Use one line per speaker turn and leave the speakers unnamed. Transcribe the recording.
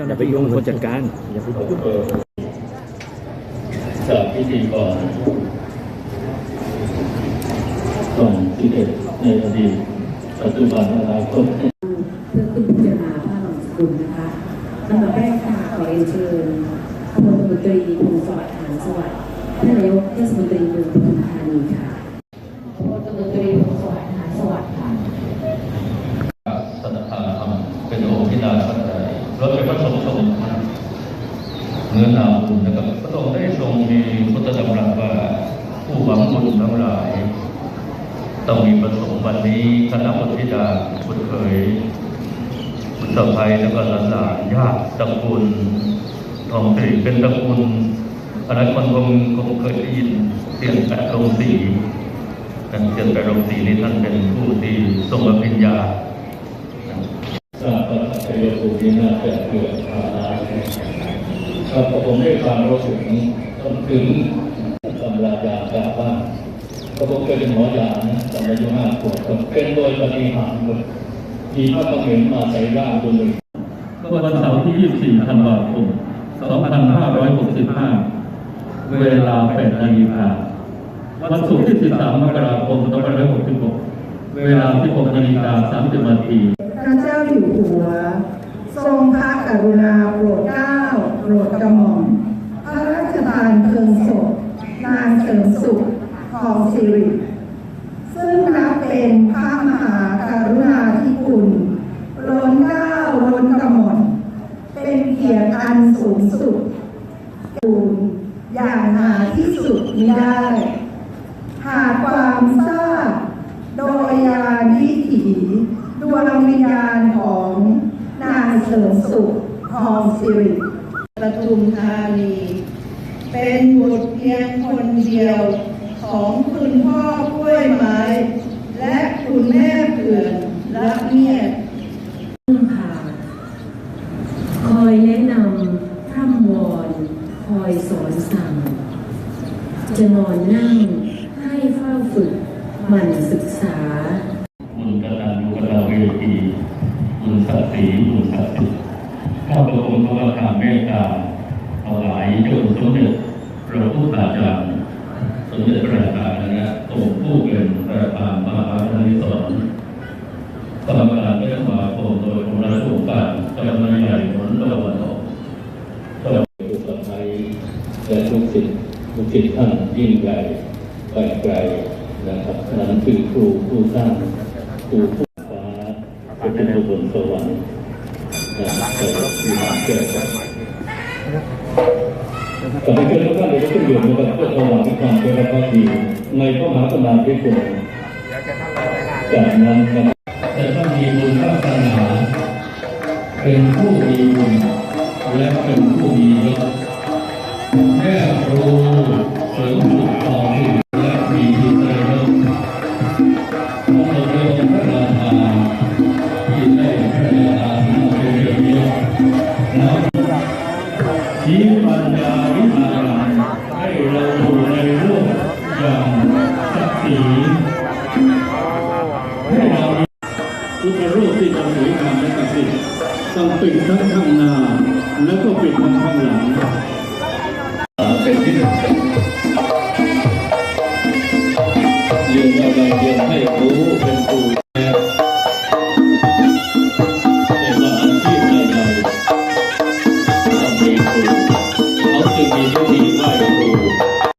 จ้าหน้าที่งคนจัดการอย่าไปยุ่ง
จากพิธีกรก่อนที่เกิดในอดีตปัจจุบันอนาคต
เพื่อขึ้นพิจารณาพระนามสกุลนะคะลำดับแรกค่ะขอเรียนเชิญพลตำรวจตรีพงศวัสดิ์หานสวัสดิ์ท่านนายกเทศมนตรีเมืองปทุมธานีค่ะพลตำรวจตรีพงศวัสดิ์หานสวัสดิ์ค่ะ
สัตตาธรรมเป็นโอพินาสัจใจเราเป็นพระสงฆ์ทรง เนื้อนาบุญนะครับพระองค์ได้ทรงมีพุทธดำรัสว่าผู้หวังบุญทั้งหลาย ต้องมีประสงค์วันนี้คณะบทิดาบุตรเขยบุตรสะใภ้แล้วก็หลานญาติตระกูลทองสิริเป็นตระกูลอะไรคนคงคงเคยได้ยินเสียงแปดลงสีท่านเสียงแปดลงสีนี้ท่านเป็นผู้ที่ทรงอภิญญาทราบว่าชัยภูมินี้น่าจะเกิดภาระ ครับผมได้ฟังรู้ถึงต้นถึงตำรายากาบ้างก็ผมเคยเป็นหมอยานะตอนอายุห้าขวบผมเป็นโดยปฏิหารย์หมดมีพระบังเห็นมาใส่ร่างตัวหนึ่งวันเสาร์ที่ 24 ธันวาคม 2565 เวลา8นาฬิกาวันศุกร์ที่ 13 มกราคม 2566 เวลา 16นาฬิกา 30 นาที
พระเจ้าอยู่หัว ทรงพระกรุณาโปรดเกล้าโป รดกระหม่อมพระราชทานเพลิงศพนางเสริมสุขของสิริ ซึ่งนับเป็นพระมหากรุณาธิคุณล้นเกล้าล้นกระหม่อมเป็นเกียรติอันสูงสุดคูณอย่างหาที่สุดมิได้ หาความทราบโดยยานวิถีดวงวิญญาณของนางเสริมสุขทองสิริ ปทุมธานี เป็นบุตรเพียงคนเดียวของคุณพ่อกล้วยไม้ และคุณแม่เผื่อนละเมียด
พึ่งพาคอยแนะนำพร่ำวอนคอยสอนสั่ง จะนอนนั่งให้เฝ้าฝึกหมั่นศึกษา
บุญกตัญญูกตเวทีบุญศักดิ์ศรีบุญศักดิ์สิทธิ์ ข้าพระองค์ทรงทานเมตตาถวายจนสมเด็จพระพุทธาจารย์สมเด็จพระราชาคณะทรงผู้เป็นประธานมหาวิทยาลัยสอนกรรมการและสมาโคมโดยองค์ราชองค์การจังหวัดใหญ่ผลตะวันออกก็ผู้สมัยและลูกศิษย์ลูกศิษย์ท่านยิ่งใหญ่ไปไกลนะครับนั้นคือครูผู้สร้างครูผู้ฟ้าเป็นผู้บนสวรรค์ เกิดมีความเกิดกับแต่ไม่เกิดแล้วก็เลยก็ขึ้นอยู่กับเพื่อถวายความเป็นพระดีในพระมหากรุณาธิคุณจากนั้นนะต่ถ้ามีบุญวาสนาเป็นผู้มีบุญและเป็นผู้มียศแม่ครูเสริม ทั้งปิดทั้งข้างหน้า แล้วก็ปิดทั้งข้างหลัง